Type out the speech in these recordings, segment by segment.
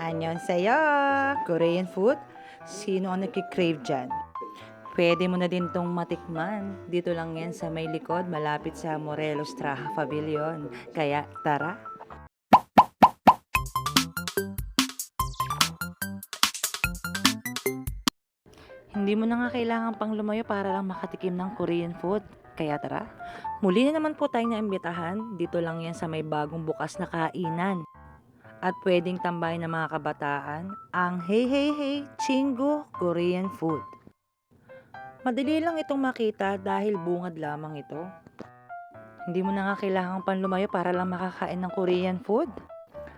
Anyon sa'yo! Korean food? Sino ang nagkikrave dyan? Pwede mo na din tong matikman. Dito lang yan sa may likod, malapit sa Morelos Traha Pavilion. Kaya tara! Hindi mo na nga kailangan pang lumayo para lang makatikim ng Korean food. Kaya tara, muli na naman po tayo na imbitahan. Dito lang yan sa may bagong bukas na kainan. At pwedeng tambay ng mga kabataan ang Hey Hey Hey Chingo Korean Food. Madali lang itong makita dahil bungad lamang ito. Hindi mo na nga kailangan pang lumayo para lang makakain ng Korean food.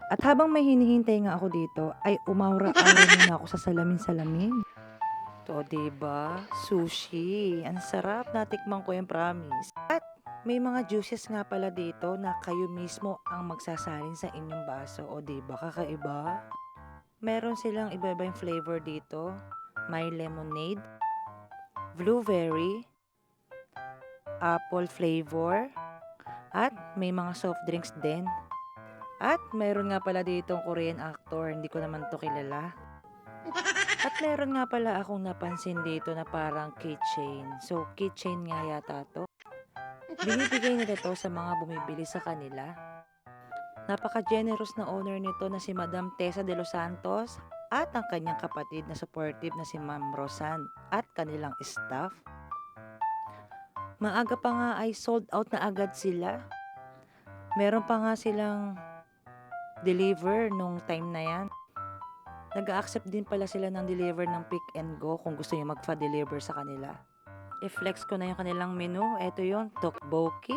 At habang may hinihintay nga ako dito, ay umawra-awra muna ako sa salamin-salamin. To, diba? Sushi. Ang sarap. Natikman ko yung promise. At may mga juices nga pala dito na kayo mismo ang magsasalin sa inyong baso. O, diba? Kakaiba. Meron silang iba-ibang flavor dito. May lemonade, blueberry, apple flavor, at may mga soft drinks din. At meron nga pala ditong Korean actor, hindi ko naman to kilala. At meron nga pala akong napansin dito na parang keychain. So, keychain nga yata to. Binibigay nila to sa mga bumibili sa kanila. Napaka-generous na owner nito na si Madam Tessa de los Santos at ang kanyang kapatid na supportive na si Ma'am Rosan at kanilang staff. Maaga pa nga ay sold out na agad sila. Meron pa nga silang deliver nung time na yan. Nag-accept din pala sila ng deliver ng pick and go kung gusto nyo magpa-deliver sa kanila. I-flex ko na yung kanilang menu. Ito yung tteokbokki,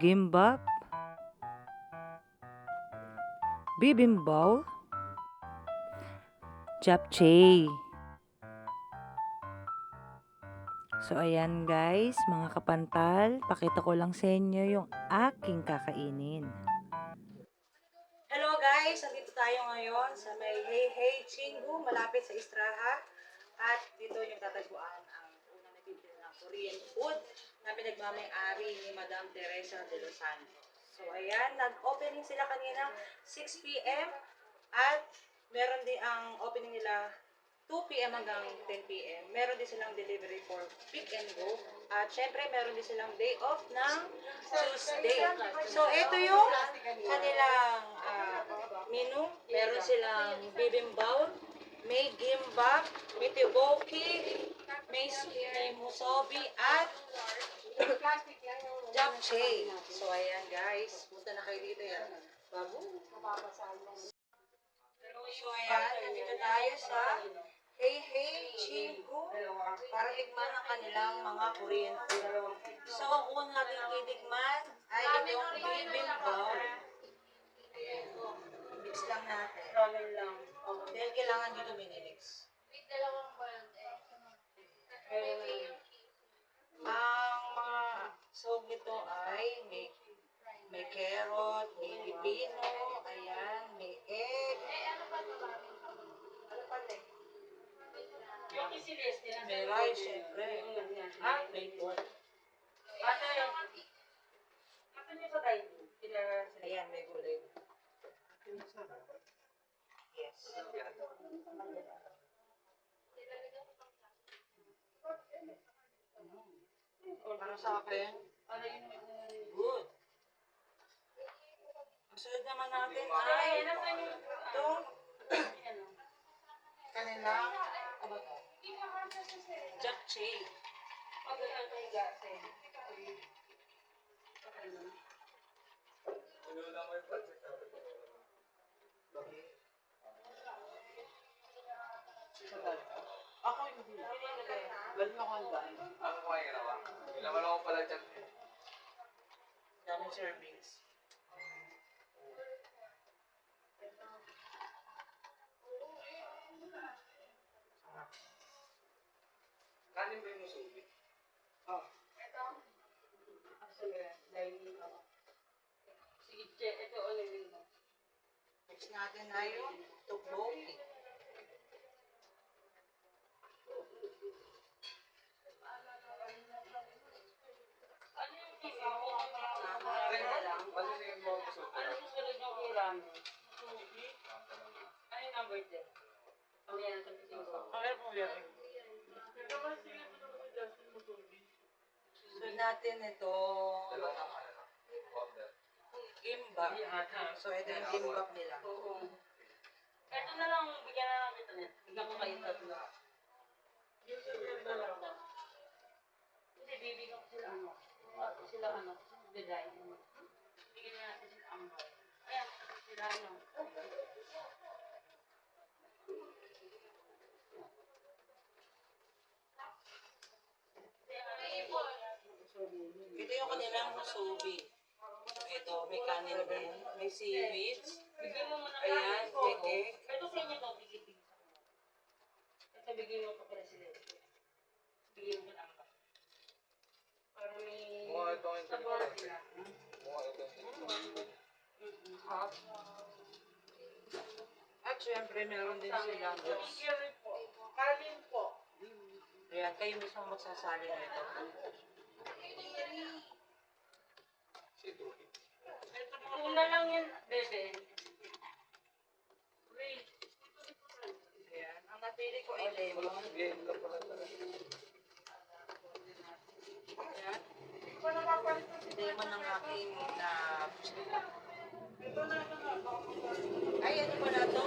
gimbap, bibimbap, japchae. So, ayan guys, mga kapantal, pakita ko lang sa inyo yung aking kakainin. Hello guys, andito tayo ngayon sa may Hey Hey Chingu, malapit sa Istraha. At dito yung tataguan ang unang nabibili ng Korean food na pinagmamayari ni Madam Teresa de los Santos. So, ayan, nag-opening sila kanina 6 p.m. at meron din ang opening nila 2 p.m. hanggang 10 p.m. Meron din silang delivery for pick and go. At syempre, meron din silang day off ng Tuesday. So, ito yung kanilang ah, menu. Meron silang bibimbap, may gimbap, may tiboki, may, may musobi, at japchae. So, ayan guys. Punta na kayo dito yan. Babu. So, ayan. Nandito tayo sa Hey Hey Chingu para tikman ang kanilang mga Korean food. So, ang unang natin titikman ay itong bibimbap. Mix lang natin. Ramen lang. Dahil kailangan dito minimix. Ang mga sog nito ay may may carrot, may pipino, ayan, may egg. Ano pa ito? May rice, syempre. Ah, may pork. Ayan, may gulay. Yes. Para sa akin, good. Ang sunod naman natin ay itong kanilang ano ba to? Japchae. Ako hindi. Galing ako ang daan. Ano ko yung ginawa? Nilaman ako pala dyan. Daming servings. Kanin ba yung musubi? Oh. Sige, dahil ako. Sige, che, ito ulit mo. Next natin ay yung tteokbokki. Ko. Okay po yan. So natin ito, gimbap. So ito yung gimbap nila. Oo. Ito na lang, bigyan na lang kita net. Bigyan ko kayo tatlo. Hindi, bibigyan ko sila ano. Sila ano, bigay. Ito kanilang musubi. Ito, may kanin din. May seaweeds. Bigyan mo muna Ayan, may egg. Ito sa inyo to. Ito bigyan mo to president. Bigyan mo lang ba? Para may sabor sila. Hot. At syempre, meron din juice. Kanin po. Ayan, kayo mismo magsasali nito. Una lang yan, bebe. Wait. Ayan. Ang napili ko ay lemon. Ayan. Lemon ang aking na gusto. Ay, ano pala to?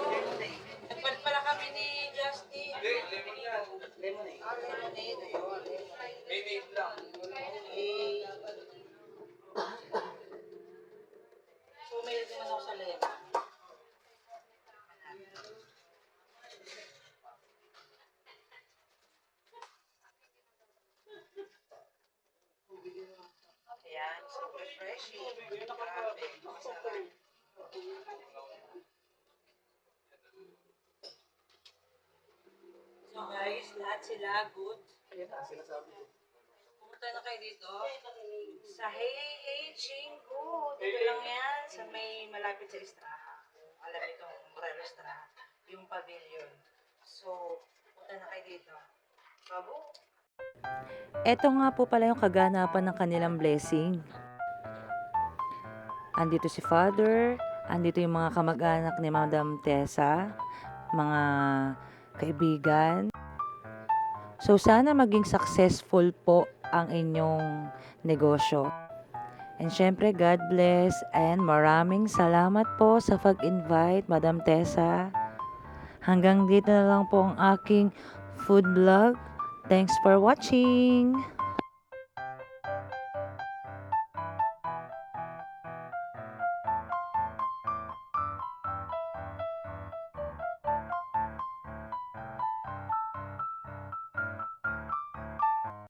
Nagpalit pala kami ni Justin. Lemon yan. Lemonade. Ah, lemonade. Ayun, lemonade. May name lang. Okay. So, may naman ako sa lemon. Ayan, so refreshing. Grabe, masarap. So guys, lahat sila good. Pumunta na kayo dito sa Hey Hey Chingu. Dito lang yan sa may malapit sa Estraha. Alam itong Morel Estraha. Yung pavilion. So, punta na kayo dito. Babu. Eto nga po pala yung kaganapan ng kanilang blessing. Andito si Father, andito yung mga kamag-anak ni Madam Tessa, mga kaibigan. So sana maging successful po ang inyong negosyo. And syempre, God bless and maraming salamat po sa pag-invite, Madam Tessa. Hanggang dito na lang po ang aking food vlog. Thanks for watching!